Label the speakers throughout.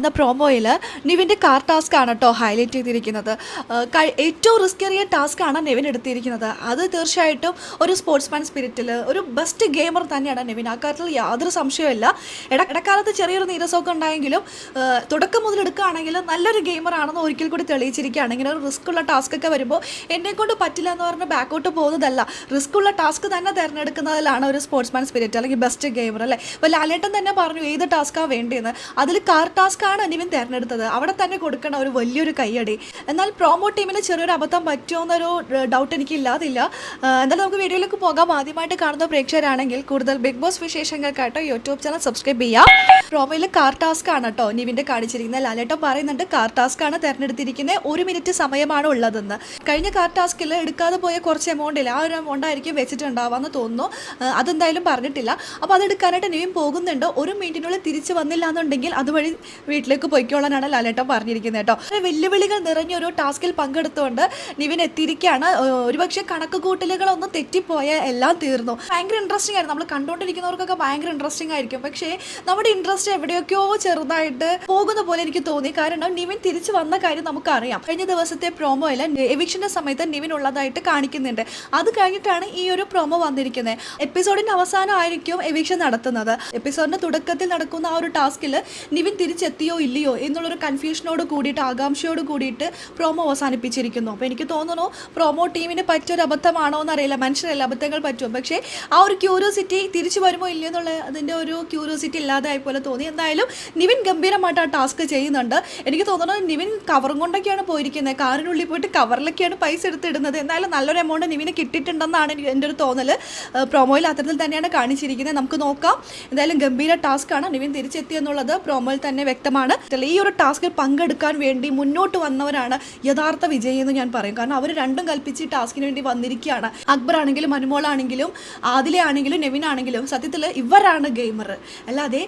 Speaker 1: എന്ന പ്രോമോയിൽ നിവിന്റെ car task ആണ് കേട്ടോ ഹൈലൈറ്റ് ചെയ്തിരിക്കുന്നത്. ഏറ്റവും റിസ്ക് റിസ്കേറിയ ടാസ്ക് ആണ് നിവിൻ എടുത്തിരിക്കുന്നത്. അത് തീർച്ചയായിട്ടും ഒരു സ്പോർട്സ്മാൻ സ്പിരിറ്റിൽ ഒരു ബെസ്റ്റ് ഗെയിമർ തന്നെയാണ് നിവിൻ. ആ കാര്യത്തിൽ യാതൊരു സംശയമില്ല ഇട ഇടക്കാലത്ത് ചെറിയൊരു നീരസമൊക്കെ ഉണ്ടായെങ്കിലും തുടക്കം മുതൽ എടുക്കുകയാണെങ്കിൽ നല്ലൊരു ഗെയിമർ ആണെന്ന് ഒരിക്കൽ കൂടി തെളിയിച്ചിരിക്കുകയാണ്. ഇങ്ങനെ ഒരു റിസ്ക് ഉള്ള ടാസ്ക് ഒക്കെ വരുമ്പോൾ എന്നെ കൊണ്ട് പറ്റില്ല എന്ന് പറഞ്ഞ് ബാക്കോട്ട് പോകുന്നതല്ല. റിസ്ക് ഉള്ള ടാസ്ക് തന്നെ തിരഞ്ഞെടുക്കുന്നതിലാണ് ഒരു സ്പോർട്സ്മാൻ സ്പിരിറ്റ് അല്ലെങ്കിൽ ബെസ്റ്റ് ഗെയിമർ അല്ലേ? അപ്പോൾ ലാലേട്ടൻ തന്നെ പറഞ്ഞു ഏത് ടാസ്ക്കാണ് വേണ്ടിയെന്ന് അതിൽ കാർ ടാസ്ക് ആണ് നിവിൻ തിരഞ്ഞെടുത്തത്. അവിടെ തന്നെ കൊടുക്കണ ഒരു വലിയൊരു കയ്യടി. എന്നാൽ പ്രോമോ ടീമിന് ചെറിയൊരു അബദ്ധം പറ്റുമോ എന്നൊരു ഡൗട്ട് എനിക്ക് ഇല്ലാതില്ല എന്തായാലും നമുക്ക് വീഡിയോയിലേക്ക് പോകാം. ആദ്യമായിട്ട് കാണുന്ന പ്രേക്ഷകരാണെങ്കിൽ കൂടുതൽ ബിഗ് ബോസ് വിശേഷങ്ങൾക്കായിട്ട് യൂട്യൂബ് ചാനൽ സബ്സ്ക്രൈബ് ചെയ്യാം. പ്രോമോയിൽ കാർ ടാസ്ക് ആണ് കേട്ടോ നിവിന്റെ കാണിച്ചിരിക്കുന്നത്. ലാലേട്ടം പറയുന്നുണ്ട് കാർ ടാസ്ക് ആണ് തിരഞ്ഞെടുത്തിരിക്കുന്നത്. ഒരു മിനിറ്റ് സമയമാണ് ഉള്ളതെന്ന്. കഴിഞ്ഞ കാർ ടാസ്കിൽ എടുക്കാതെ പോയ കുറച്ച് എമൗണ്ട് ഇല്ല ആ ഒരു എമൗണ്ട് ആയിരിക്കും വെച്ചിട്ടുണ്ടാവാന്ന് തോന്നുന്നു. അതെന്തായാലും പറഞ്ഞിട്ടില്ല. അപ്പോൾ അതെടുക്കാനായിട്ട് നിവിൻ പോകുന്നുണ്ട്. ഒരു മിനിറ്റിനുള്ളിൽ തിരിച്ച് വന്നില്ല എന്നുണ്ടെങ്കിൽ അതുവഴി വീട്ടിലേക്ക് പോയിക്കോളാനാണ് ലാലേട്ടൻ പറഞ്ഞിരിക്കുന്നത് കേട്ടോ. വെല്ലുവിളികൾ നിറഞ്ഞൊരു ടാസ്കിൽ പങ്കെടുത്തുകൊണ്ട് നിവിൻ എത്തിയിരിക്കുകയാണ്. ഒരുപക്ഷെ കണക്ക് കൂട്ടലുകളൊന്നും തെറ്റിപ്പോയ എല്ലാം തീർന്നു. ഭയങ്കര ഇൻട്രസ്റ്റിംഗ് ആയിരുന്നു. നമ്മൾ കണ്ടുകൊണ്ടിരിക്കുന്നവർക്കൊക്കെ ഭയങ്കര ഇൻട്രസ്റ്റിംഗ് ആയിരിക്കും. പക്ഷേ നമ്മുടെ ഇൻട്രസ്റ്റ് എവിടെയൊക്കെയോ ചെറുതായിട്ട് പോകുന്ന പോലെ എനിക്ക് തോന്നി. കാരണം നിവിൻ തിരിച്ചു വന്ന കാര്യം നമുക്കറിയാം. കഴിഞ്ഞ ദിവസത്തെ പ്രോമോയിൽ എവിക്ഷന്റെ സമയത്ത് നിവിൻ ഉള്ളതായിട്ട് കാണിക്കുന്നുണ്ട്. അത് കഴിഞ്ഞിട്ടാണ് ഈ ഒരു പ്രോമോ വന്നിരിക്കുന്നത്. എപ്പിസോഡിന്റെ അവസാനമായിരിക്കും എവിക്ഷൻ നടത്തുന്നത്. എപ്പിസോഡിന്റെ തുടക്കത്തിൽ നടക്കുന്ന ആ ഒരു ടാസ്കിൽ നിവിൻ തിരിച്ചെത്തിയോ ഇല്ലയോ എന്നുള്ളൊരു കൺഫ്യൂഷനോട് കൂടിയിട്ട് ആകാംക്ഷയോട് കൂടിയിട്ട് പ്രോമോ അവസാനിപ്പിച്ചിരിക്കുന്നു. അപ്പോൾ എനിക്ക് തോന്നുന്നു പ്രോമോ ടീമിന് പറ്റൊരു അബദ്ധമാണോ എന്നറിയില്ല. മനുഷ്യരല്ല അബദ്ധങ്ങൾ പറ്റും. പക്ഷേ ആ ഒരു ക്യൂരിയോസിറ്റി തിരിച്ചു വരുമോ ഇല്ലയോ എന്നുള്ള അതിന്റെ ഒരു ക്യൂരിയോസിറ്റി ഇല്ലാതായി പോലെ തോന്നി. എന്തായാലും നിവിൻ ഗംഭീരമായിട്ട് ആ ടാസ്ക് ചെയ്യുന്നുണ്ട്. എനിക്ക് തോന്നുന്നു നിവിൻ കവറും കൊണ്ടൊക്കെയാണ് പോയിരിക്കുന്നത്. കാറിനുള്ളിൽ പോയിട്ട് കവറിലൊക്കെയാണ് പൈസ എടുത്തിടുന്നത്. എന്നാലും നല്ലൊരു എമൗണ്ട് നിവിന് കിട്ടിയിട്ടുണ്ടെന്നാണ് എന്റെ ഒരു തോന്നൽ പ്രോമോയിൽ അത്തരത്തിൽ തന്നെയാണ് കാണിച്ചിരിക്കുന്നത്. നമുക്ക് നോക്കാം. എന്തായാലും ഗംഭീര ടാസ്ക് ആണ് നിവിൻ തിരിച്ചെത്തി എന്നുള്ളത് പ്രോമോയിൽ തന്നെ വ്യക്തമാണ് ഈ ഒരു ടാസ്കിൽ പങ്കെടുക്കാൻ വേണ്ടി മുന്നോട്ട് വന്നവരാണ് യഥാർത്ഥ വിജയി എന്ന് ഞാൻ പറയും. കാരണം അവർ രണ്ടും കൽപ്പിച്ച് ഈ ടാസ്കിന് വേണ്ടി വന്നിരിക്കുകയാണ്. അക്ബർ ആണെങ്കിലും അനുമോളാണെങ്കിലും ആദിലെ ആണെങ്കിലും നെവിൻ ആണെങ്കിലും സത്യത്തിൽ ഇവരാണ് ഗെയിമർ അല്ലാതെ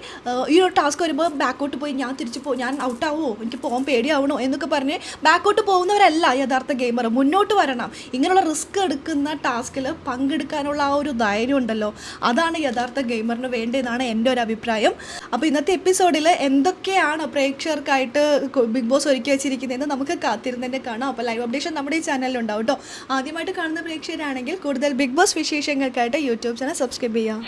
Speaker 1: ഈ ഒരു ടാസ്ക് വരുമ്പോൾ ബാക്കോട്ട് പോയി ഞാൻ തിരിച്ചു പോ ഞാൻ ഔട്ട് ആവുമോ എനിക്ക് പോകാൻ പേടിയാവണോ? എന്നൊക്കെ പറഞ്ഞ് ബാക്കോട്ട് പോകുന്നവരല്ല യഥാർത്ഥ ഗെയിമർ മുന്നോട്ട് വരണം. ഇങ്ങനെയുള്ള റിസ്ക് എടുക്കുന്ന ടാസ്കിൽ പങ്കെടുക്കാനുള്ള ആ ഒരു ധൈര്യം ഉണ്ടല്ലോ. അതാണ് യഥാർത്ഥ ഗെയിമറിന് വേണ്ടതെന്നാണ് എന്റെ ഒരു അഭിപ്രായം. അപ്പോൾ ഇന്നത്തെ എപ്പിസോഡിൽ എന്തൊക്കെയാണ് പ്രേക്ഷകർക്കായിട്ട് ബിഗ് ബോസ് ഒരുക്കി വെച്ചിരിക്കുന്നതെന്ന് നമുക്ക് കാത്തിരുന്ന് തന്നെ കാണാം. അപ്പോൾ ലൈവ് അപ്ഡേഷൻ നമ്മുടെ ഈ ചാനലിൽ ഉണ്ടാവും കേട്ടോ ആദ്യമായിട്ട് കാണുന്ന പ്രേക്ഷകരാണെങ്കിൽ കൂടുതൽ ബിഗ് ബോസ് വിശേഷങ്ങൾക്കായിട്ട് യൂട്യൂബ് ചാനൽ സബ്സ്ക്രൈബ് ചെയ്യാം.